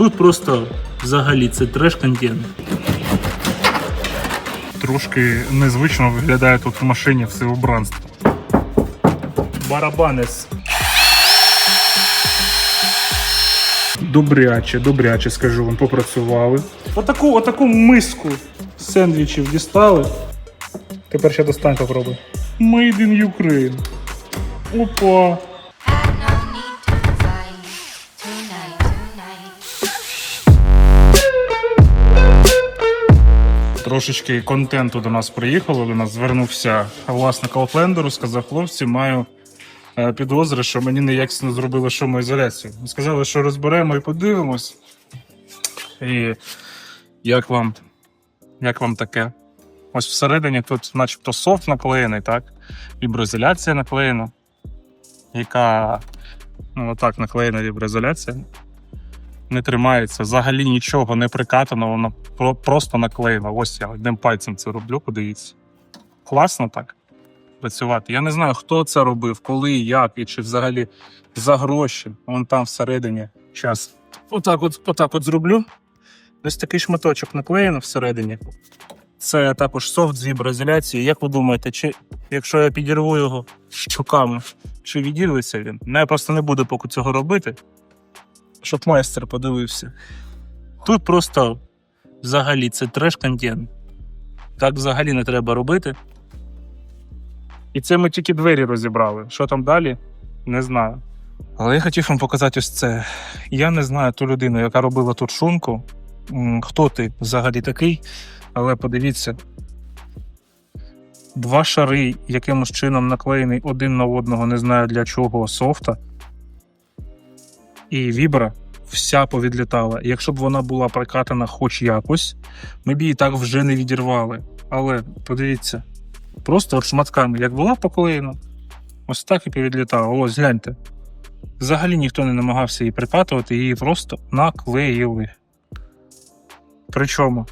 Тут просто взагалі це треш-контент. Трошки незвично виглядає тут в машині все убранство. Барабанець. Добряче, добряче, скажу вам, попрацювали. Отаку, отаку миску сендвічів дістали. Тепер ще достань попробуй. Made in Ukraine. Опа. Трошечки контенту до нас приїхало. До нас звернувся власник Аутлендеру, сказав, хлопці, маю е, підозри, що мені неякісно зробили шумоізоляцію. Сказали, що розберемо і подивимось. І як вам, як вам таке? Ось всередині тут, начебто, софт наклеєний, так? Віброізоляція наклеєна, яка ну, отак наклеєна віброізоляція. Не тримається, взагалі нічого не прикатано, воно просто наклеєно. Ось я одним пальцем це роблю, подивіться. Класно так працювати. Я не знаю, хто це робив, коли, як і чи взагалі за гроші. Вон там всередині. Час. Отак от, отак от зроблю. Ось такий шматочок наклеєно всередині. Це також софт з віброізоляцією. Як ви думаєте, чи якщо я підірву його щуками, чи відірветься він? Ну, я просто не буду поки цього робити, щоб майстер подивився. Тут просто взагалі це треш-контент. Так взагалі не треба робити. І це ми тільки двері розібрали. Що там далі? Не знаю. Але я хотів вам показати ось це. Я не знаю ту людину, яка робила тут шумку. М, Хто ти взагалі такий? Але подивіться. Два шари якимось чином наклеєний один на одного, не знаю для чого софта. І вібра вся повідлітала. Якщо б вона була прикатана хоч якось, ми б її так вже не відірвали. Але подивіться, просто от шматками, як була поклеєна, ось так і повідлітала. Ось гляньте. Взагалі ніхто не намагався її прикатувати, її просто наклеїли. Причому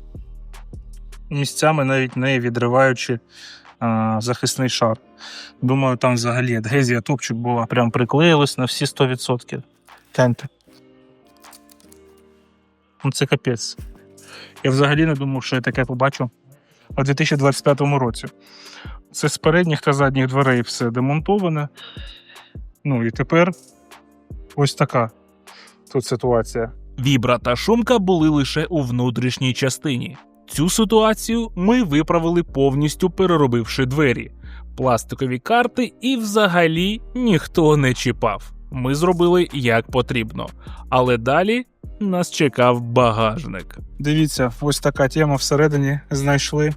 місцями навіть не відриваючи а, захисний шар. Думаю, там взагалі адгезія топчик була, прям приклеїлась на всі 100%. Гляньте. Ну, це капець. Я взагалі не думав, що я таке побачу у 2025 році. Це з передніх та задніх дверей все демонтоване. Ну і тепер ось така тут ситуація. Вібра та шумка були лише у внутрішній частині. Цю ситуацію ми виправили повністю переробивши двері, пластикові карти і взагалі ніхто не чіпав. Ми зробили як потрібно. Але далі нас чекав багажник. Дивіться, ось така тема всередині знайшли.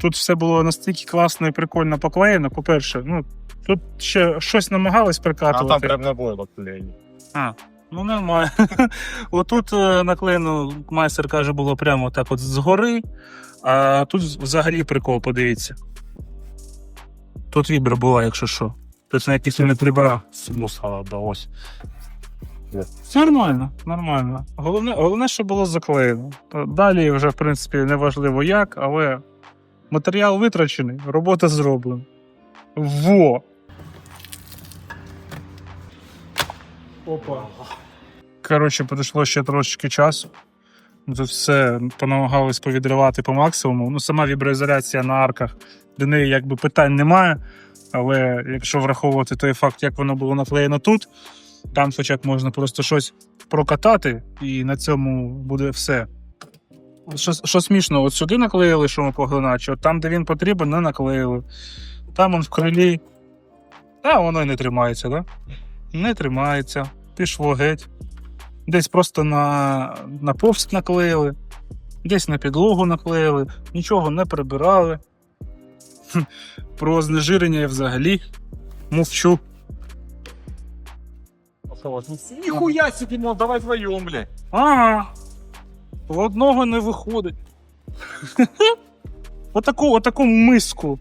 Тут все було настільки класно і прикольно поклеєно. По-перше, ну тут ще щось намагались А там прям не було клеєння. А, ну нормально. Отут е, наклеєно, майстер каже, було прямо так от згори, а тут взагалі прикол, подивіться. Тут вібра була, якщо що. На якийсь не прибирав. Мусала вдалося. Все нормально, нормально. Головне, головне, що було заклеєно. Далі вже, в принципі, не важливо як, але матеріал витрачений, робота зроблена. Во! Опа. Коротше, пройшло ще трошечки часу. Тут все понамагались повідривати по максимуму. Ну, сама віброізоляція на арках, до неї якби питань немає. Але якщо враховувати той факт, як воно було наклеєно тут, там хоча б можна просто щось прокатати, і на цьому буде все. Що, що смішно, от сюди наклеїли шумопоглинач, от там, де він потрібен, не наклеїли. Там он в крилі. Та воно й не тримається, да? Не тримається. Пішло геть. Десь просто на, на повст наклеїли, десь на підлогу наклеїли, нічого не прибирали. Про знежирення я взагалі мовчу. Ніхуя собі, мол, давай вдвоєм, блядь. А, в одного не виходить. Отаку, отаку миску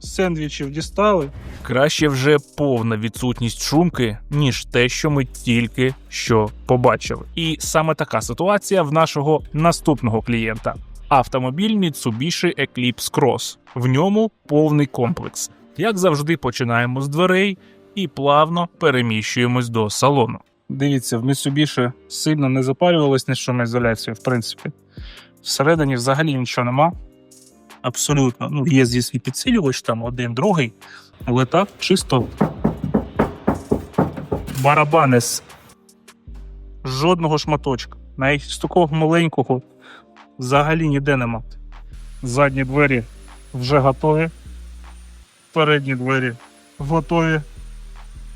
сендвічів дістали. Краще вже повна відсутність шумки, ніж те, що ми тільки що побачили. І саме така ситуація в нашого наступного клієнта. Автомобіль Mitsubishi Eclipse Cross. В ньому повний комплекс. Як завжди, починаємо з дверей і плавно переміщуємось до салону. Дивіться, в Mitsubishi сильно не запалювалась на шумоізоляцію, в принципі. Всередині взагалі нічого нема. Абсолютно. Ну, є звісно підсилювач, там один, другий, але так, чисто барабани з жодного шматочка. Навіть з такого маленького взагалі ніде нема. Задні двері вже готові. Передні двері готові.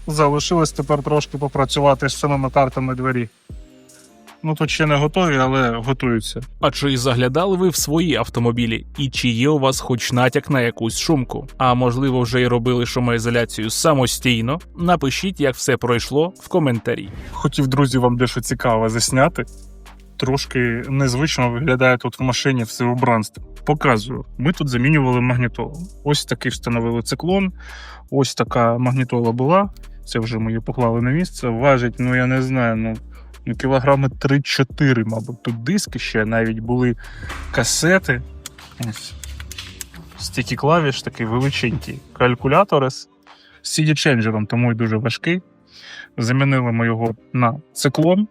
Залишилось тепер трошки попрацювати з самими картами двері. Ну, тут ще не готові, але готуються. А чи заглядали ви в свої автомобілі? І чи є у вас хоч натяк на якусь шумку? А можливо, вже й робили шумоізоляцію самостійно? Напишіть, як все пройшло в коментарі. Хотів, друзі, вам дещо цікаве засняти. Трошки незвично виглядає тут в машині все убранство. Показую. Ми тут замінювали магнітолу. Ось такий встановили циклон. Ось така магнітола була. Це вже ми її поклали на місце. Важить, ну я не знаю, ну, ну кілограми 3-4, мабуть. Тут диски ще навіть були касети. Ось. Стільки клавіш, такий величенький. Калькулятор з CD-ченджером, тому й дуже важкий. Замінили ми його на циклон.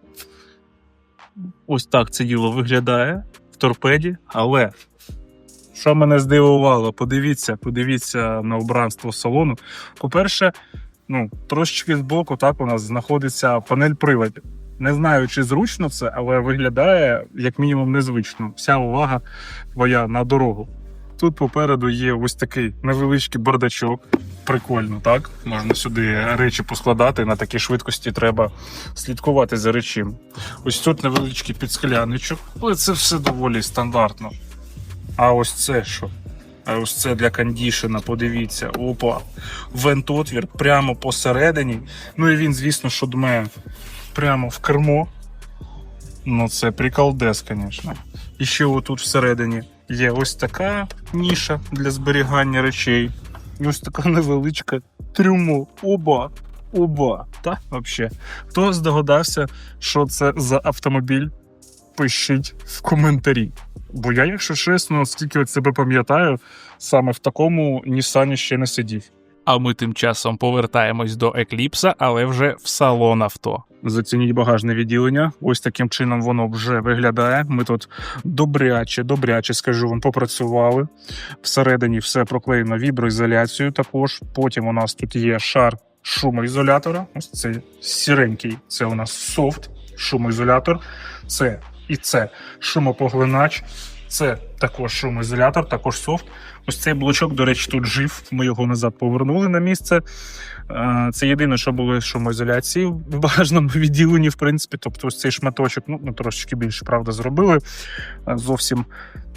Ось так це діло виглядає в торпеді, але що мене здивувало, подивіться, подивіться на убранство салону. По-перше, ну, трошечки збоку так у нас знаходиться панель приладів. Не знаю, чи зручно це, але виглядає як мінімум незвично. Вся увага твоя на дорогу. Тут попереду є ось такий невеличкий бардачок. Прикольно, так? Можна сюди речі поскладати. На такій швидкості треба слідкувати за речем. Ось тут невеличкий підскляничок, але це все доволі стандартно. А ось це що? А ось це для кондішена, подивіться. Опа. Вентотвір прямо посередині. Ну і він, звісно, що дме прямо в кермо. Ну, це приколдес, звісно. І ще отут всередині є ось така ніша для зберігання речей. І ось така невеличка трюмо. Оба. Оба. Та, взагалі. Хто здогадався, що це за автомобіль? Пишіть в коментарі. Бо я, якщо чесно, скільки от себе пам'ятаю, саме в такому Нісані ще не сидів. А ми тим часом повертаємось до Екліпса, але вже в салон авто. Зацініть багажне відділення. Ось таким чином воно вже виглядає. Ми тут добряче, добряче, скажу вам, попрацювали. Всередині все проклеєно віброізоляцією. Також потім у нас тут є шар шумоізолятора. Ось це сіренький. Це у нас софт шумоізолятор. Це і це шумопоглинач. Це також шумоізолятор, також софт. Ось цей блочок, до речі, тут жив. Ми його назад повернули на місце. Е, Це єдине, що було шумоізоляції в багажному відділенні, в принципі. Тобто, ось цей шматочок, ну, трошечки більше, правда, зробили. Е, Зовсім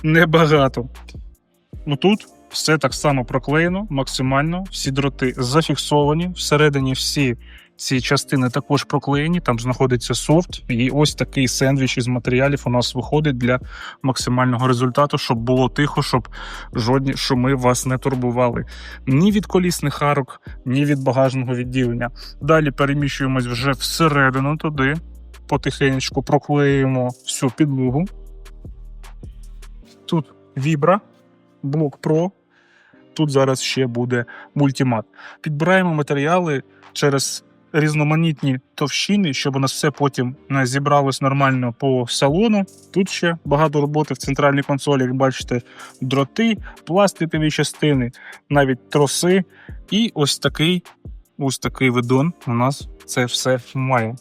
небагато. Ну тут все так само проклеєно, максимально. Всі дроти зафіксовані. Всередині всі ці частини також проклеєні. Там знаходиться софт. І ось такий сендвіч із матеріалів у нас виходить для максимального результату, щоб було тихо, щоб жодні шуми вас не турбували. Ні від колісних арок, ні від багажного відділення. Далі переміщуємось вже всередину туди. Потихенечку проклеїмо всю підлогу. Тут вібра, блок Pro. Тут зараз ще буде мультимат. Підбираємо матеріали через різноманітні товщини, щоб у нас все потім зібралось нормально по салону. Тут ще багато роботи в центральній консолі, як бачите, дроти, пластикові частини, навіть троси. І ось такий, ось такий видон у нас це все має.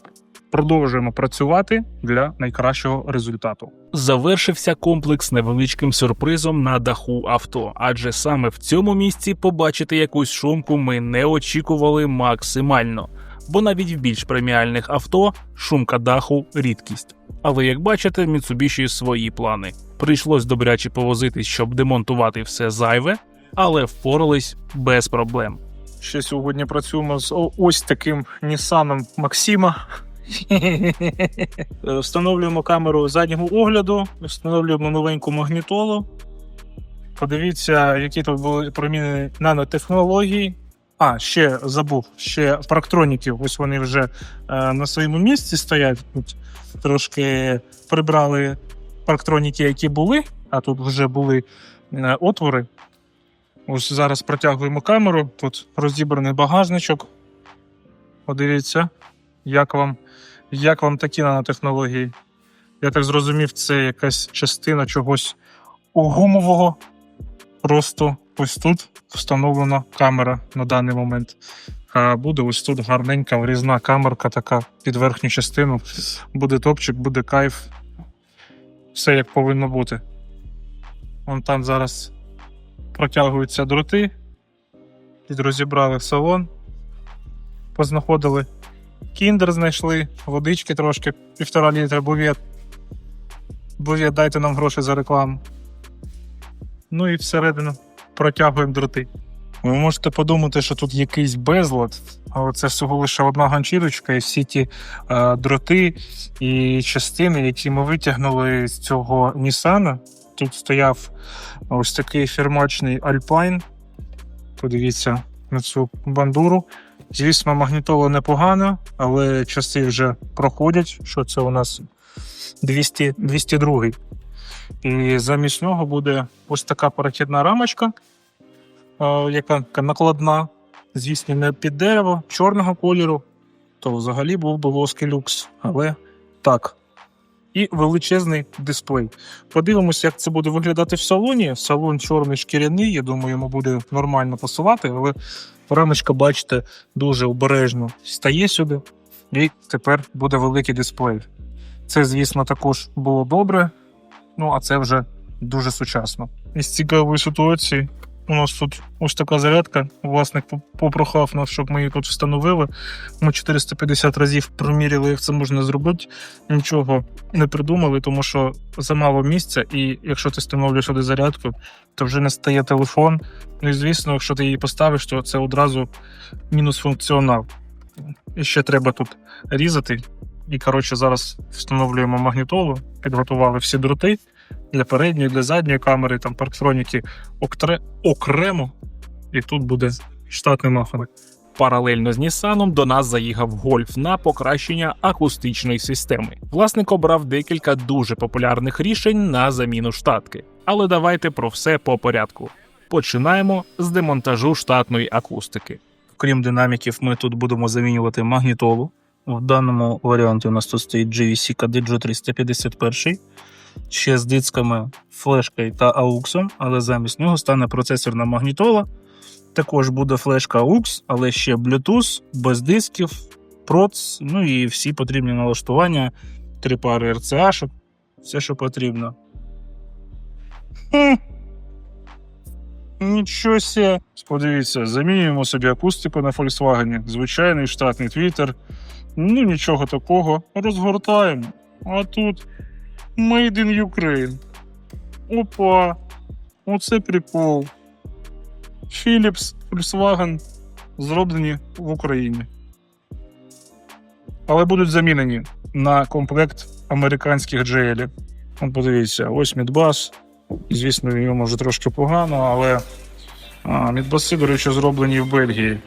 Продовжуємо працювати для найкращого результату. Завершився комплекс невеличким сюрпризом на даху авто, адже саме в цьому місці побачити якусь шумку ми не очікували максимально. Бо навіть в більш преміальних авто шумка даху рідкість. Але як бачите, Mitsubishi свої плани. Прийшлось добряче повозитись, щоб демонтувати все зайве, але впорались без проблем. Ще сьогодні працюємо з ось таким Нісаном Максима. Е, Встановлюємо камеру заднього огляду, встановлюємо новеньку магнітолу. Подивіться, які тут були промінені нанотехнології. А, ще забув, ще парктроніків. Ось вони вже е, на своєму місці стоять. Тут трошки прибрали парктроніки, які були, а тут вже були е, отвори. Ось зараз протягуємо камеру. Тут розібраний багажничок. Подивіться, як вам Як вам такі нанотехнології? Я так зрозумів, це якась частина чогось гумового. Просто ось тут встановлена камера на даний момент. А буде ось тут гарненька врізна камерка така під верхню частину. Буде топчик, буде кайф. Все як повинно бути. Вон там зараз протягуються дроти. Розібрали салон. Познаходили кіндер знайшли, водички трошки, півтора літра бувєт. Бувєт, дайте нам гроші за рекламу. Ну і всередину протягуємо дроти. Ви можете подумати, що тут якийсь безлад, але це всього лише одна ганчірочка, і всі ті е, дроти і частини, які ми витягнули з цього Нісана. Тут стояв ось такий фірмачний Alpine. Подивіться на цю бандуру. Звісно, магнітола непогана, але часи вже проходять. Що це у нас 200, 202. І замість нього буде ось така перехідна рамочка, е, яка накладна. Звісно, не під дерево, чорного кольору, то взагалі був би воский люкс. Але так. І величезний дисплей. Подивимося, як це буде виглядати в салоні. Салон чорний шкіряний, я думаю, йому буде нормально пасувати, але рамочка, бачите, дуже обережно стає сюди, і тепер буде великий дисплей. Це, звісно, також було добре, ну а це вже дуже сучасно. Із цікавої ситуації у нас тут ось така зарядка. Власник попрохав нас, щоб ми її тут встановили. Ми 450 разів проміряли, як це можна зробити. Нічого не придумали, тому що замало місця, і якщо ти встановлюєш сюди зарядку, то вже не стає телефон. Ну і звісно, якщо ти її поставиш, то це одразу мінус функціонал. І ще треба тут різати. І коротше, зараз встановлюємо магнітолу, підготували всі дроти для передньої, для задньої камери, там парктроніки октре... окремо, і тут буде штатний мафон. Паралельно з Нісаном до нас заїхав гольф на покращення акустичної системи. Власник обрав декілька дуже популярних рішень на заміну штатки. Але давайте про все по порядку. Починаємо з демонтажу штатної акустики. Крім динаміків, ми тут будемо замінювати магнітолу. В даному варіанті у нас тут стоїть GVC Cadiggio 351, ще з дисками, флешкою та ауксом, але замість нього стане процесорна магнітола. Також буде флешка AUX, але ще Bluetooth, без дисків, проц, ну і всі потрібні налаштування, три пари RCA, все, що потрібно. Нічого себе. Подивіться, замінюємо собі акустику на Volkswagen, звичайний штатний твіттер. Ну, нічого такого. Розгортаємо. А тут Made in Ukraine. Опа. Оце прикол. Philips, Volkswagen зроблені в Україні. Але будуть замінені на комплект американських GL. Подивіться, ось Мідбас. Звісно, йому вже трошки погано, але мідбаси, до речі, зроблені в Бельгії.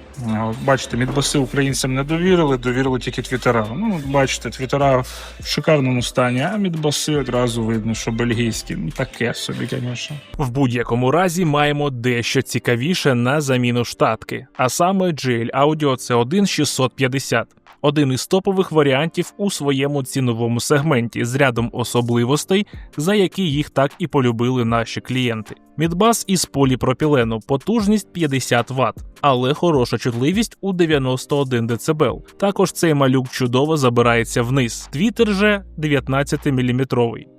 Бачите, мідбаси українцям не довірили, довірили тільки твіттера. Ну, бачите, твіттера в шикарному стані, а мідбаси одразу видно, що бельгійські. Ну, таке собі, звісно. В будь-якому разі маємо дещо цікавіше на заміну штатки, а саме GL Audio C1 650. Один із топових варіантів у своєму ціновому сегменті з рядом особливостей, за які їх так і полюбили наші клієнти. Мідбас із поліпропілену, потужність 50 Вт, але хороша чутливість у 91 дБ. Також цей малюк чудово забирається вниз. Твітер же 19 мм,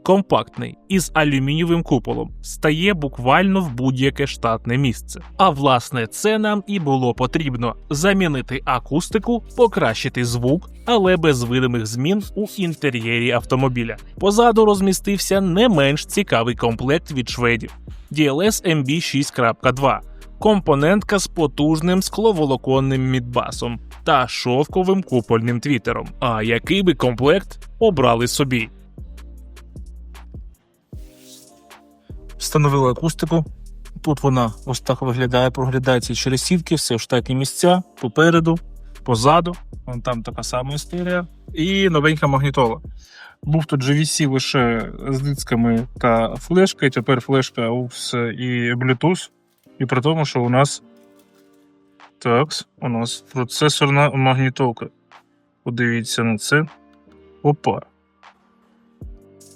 компактний, із алюмінієвим куполом, стає буквально в будь-яке штатне місце. А власне, це нам і було потрібно: замінити акустику, покращити звук, але без видимих змін у інтер'єрі автомобіля. Позаду розмістився не менш цікавий комплект від шведів DLS MB 6.2 компонентка з потужним скловолоконним мідбасом та шовковим купольним твітером. А який би комплект обрали собі? Встановили акустику. Тут вона ось так виглядає, проглядається через сітки, все в штатні місця, попереду, позаду. Там така сама історія. І новенька магнітола. Був тут GVC лише з дисками та флешкою, тепер флешка AUX і Bluetooth. І при тому, що у нас так, у нас процесорна магнітолка. Подивіться на це. Опа.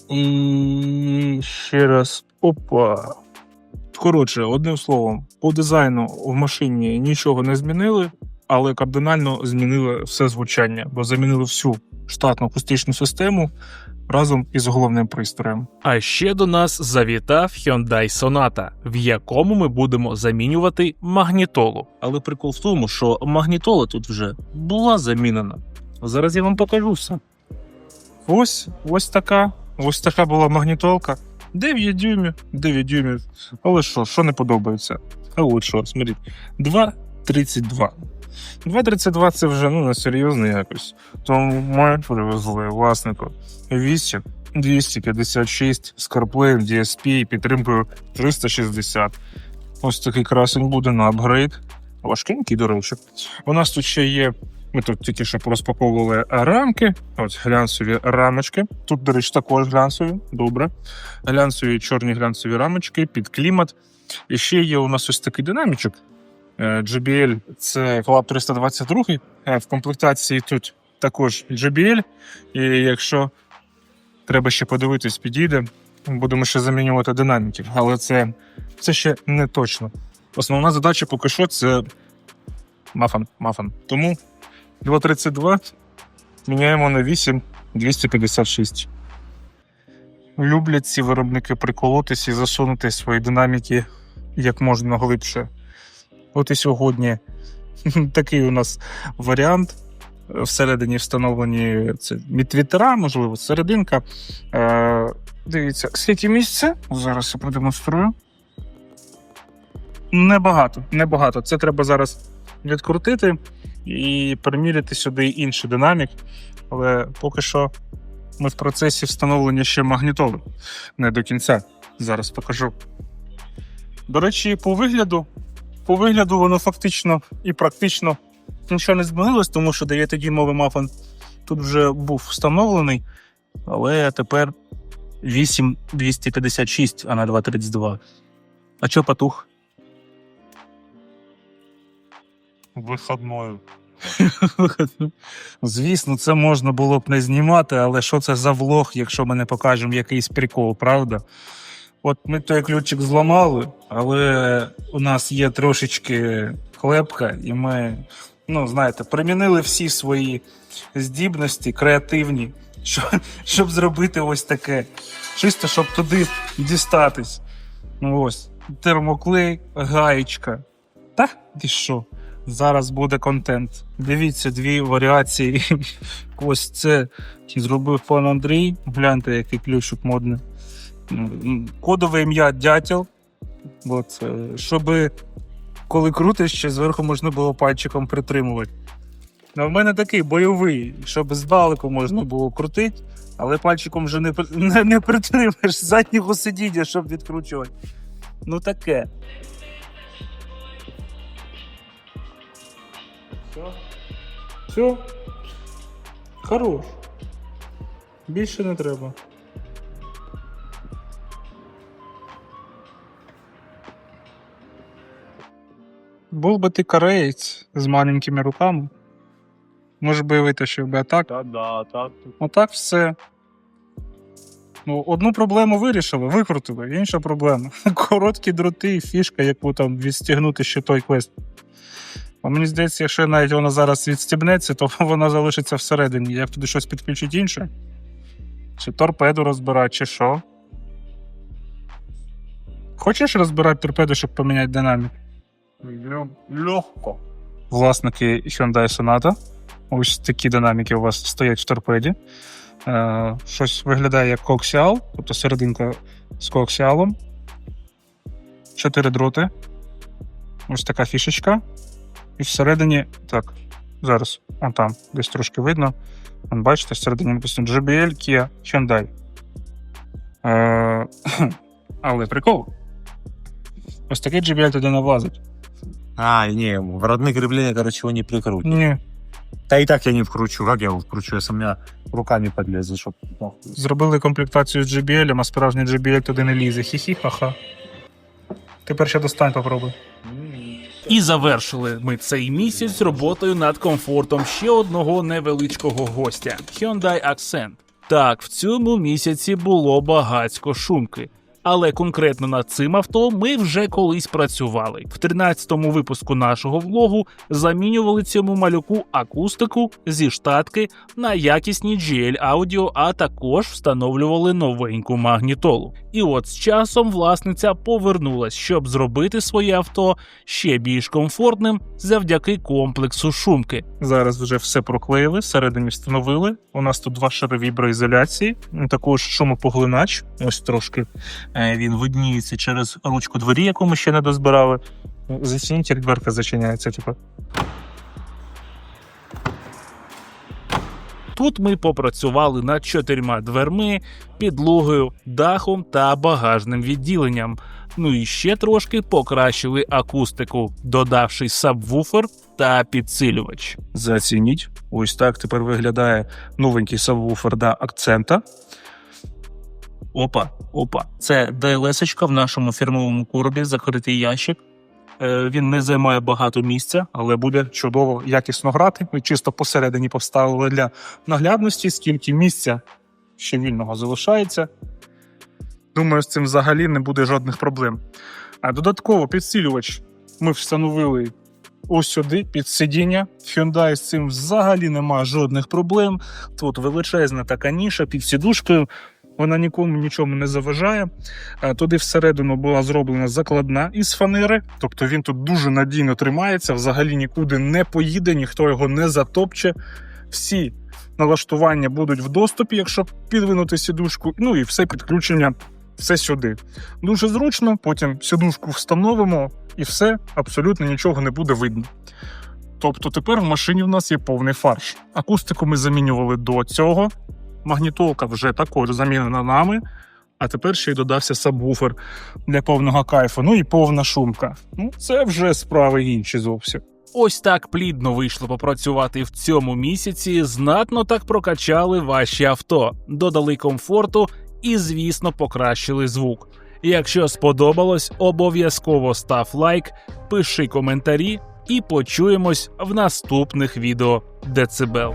І ще раз. Опа. Коротше, одним словом, по дизайну в машині нічого не змінили, але кардинально змінили все звучання, бо замінили всю штатну акустичну систему разом із головним пристроєм. А ще до нас завітав Hyundai Sonata, в якому ми будемо замінювати магнітолу. Але прикол в тому, що магнітола тут вже була замінена. Зараз я вам покажу все. Ось, ось така, ось така була магнітолка. 9 дюймів, 9 дюймів. Але що, що не подобається? А от що, смотрите, 2,32. 2,32 це вже ну, несерйозно якось. Тому ми привезли власнику 8 256 з DSP і підтримкою 360. Ось такий красень буде на апгрейд. Важкенький, до речі. У нас тут ще є ми тут тільки що розпаковували рамки, от глянцеві рамочки. Тут, до речі, також глянцеві, добре. Глянцеві чорні глянцеві рамочки під клімат. І ще є у нас ось такий динамічок. Е, JBL це Collab 322. е, В комплектації тут також JBL. І якщо треба ще подивитись, підійде, будемо ще замінювати динаміків. Але це, це ще не точно. Основна задача поки що це мафан. мафан. Тому 2,32 міняємо на 8 256. Люблять ці виробники приколотись і засунути свої динаміки як можна глибше. От і сьогодні такий у нас варіант. Всередині встановлені це мідвітера, можливо, серединка. Е, дивіться, скільки місця? Зараз я продемонструю. Небагато, небагато. Це треба зараз відкрутити і приміряти сюди інший динамік. Але поки що ми в процесі встановлення ще магнітоли. Не до кінця. Зараз покажу. До речі, по вигляду, по вигляду воно фактично і практично нічого не змінилось, тому що 9-дюймовий мафон тут вже був встановлений, але тепер 8256, а не 232. А чо потух? Виходною. Звісно, це можна було б не знімати, але що це за влог, якщо ми не покажемо якийсь прикол, правда? От ми той ключик зламали, але у нас є трошечки клепка, і ми, ну, знаєте, примінили всі свої здібності, креативні, щоб, щоб зробити ось таке. Чисто, щоб туди дістатись. Ну ось, термоклей, гаєчка. Та ти що? Зараз буде контент. Дивіться дві варіації. Ось це зробив пан Андрій. Гляньте, який ключик модний. М, Кодове ім'я дятел. От, щоб коли крутиш, ще зверху можна було пальчиком притримувати. Ну, в мене такий бойовий, щоб здалеку можна було крутити, але пальчиком вже не, не, не притримаєш заднього сидіння, щоб відкручувати. Ну таке. Все. Все. Хорош. Більше не треба. Був би ти кореєць з маленькими руками. Може би витащив би, а так? Та да, так. Отак все. Ну, одну проблему вирішили, викрутили, інша проблема. Короткі дроти і фішка, яку там відстігнути ще той квест. А мені здається, якщо навіть вона зараз відстібнеться, то вона залишиться всередині. Як туди щось підключить інше? Чи торпеду розбирати, чи що? Хочеш розбирати торпеду, щоб поміняти динамік? Легко. власники Hyundai Sonata. Ось такі динаміки у вас стоять в торпеді. Е, щось виглядає як коаксіал, тобто серединка з коаксіалом. Чотири дроти. Ось така фішечка. І всередині, так, зараз, он там, десь трошки видно. Вон, бачите, всередині написано JBL Kia Hyundai. Е, але прикол. Ось такий JBL туди не влазить. А, не, в родные крепления, короче, его не прикрутить. Ні, Да и так я не вкручу. Как я его вкручу, если у меня руками подлезет, чтоб... ну, Зробили комплектацію з JBL, а справжній JBL туди не лізе. Хі-хі, ха-ха. Тепер ще достань попробуй. І завершили ми цей місяць роботою над комфортом ще одного невеличкого гостя Hyundai Accent. Так, в цьому місяці було багацько шумки. Але конкретно над цим авто ми вже колись працювали. В 13-му випуску нашого влогу замінювали цьому малюку акустику зі штатки на якісні GL аудіо, а також встановлювали новеньку магнітолу. І от з часом власниця повернулась, щоб зробити своє авто ще більш комфортним завдяки комплексу шумки. Зараз вже все проклеїли, всередині встановили. У нас тут два шари віброізоляції, також шумопоглинач. Ось трошки він видніється через ручку двері, яку ми ще не дозбирали. Зацініть, як дверка зачиняється. Типу. Тут ми попрацювали над чотирма дверми, підлогою, дахом та багажним відділенням. Ну і ще трошки покращили акустику, додавши сабвуфер та підсилювач. Зацініть. Ось так тепер виглядає новенький сабвуфер до акцента. Опа, опа. Це DLS-очка в нашому фірмовому коробі, закритий ящик. Е, Він не займає багато місця. але буде чудово якісно грати. Ми чисто посередині поставили для наглядності, скільки місця ще вільного залишається. Думаю, з цим взагалі не буде жодних проблем. А додатково підсилювач ми встановили ось сюди, під сидіння. Hyundai з цим взагалі немає жодних проблем. Тут величезна така ніша під сідушкою. Вона нікому нічому не заважає. Е, Туди всередину була зроблена закладна із фанери, тобто він тут дуже надійно тримається, взагалі нікуди не поїде, ніхто його не затопче. Всі налаштування будуть в доступі, якщо підвинути сідушку, ну і все підключення, все сюди. Дуже зручно, потім сідушку встановимо і все, абсолютно нічого не буде видно. Тобто тепер в машині в нас є повний фарш. Акустику ми замінювали до цього. Магнітолка вже також замінена нами. А тепер ще й додався сабвуфер для повного кайфу. Ну і повна шумка. Ну, це вже справи інші зовсім. Ось так плідно вийшло попрацювати в цьому місяці. Знатно так прокачали ваші авто, додали комфорту і, звісно, покращили звук. Якщо сподобалось, обов'язково став лайк, пиши коментарі і почуємось в наступних відео Децибел.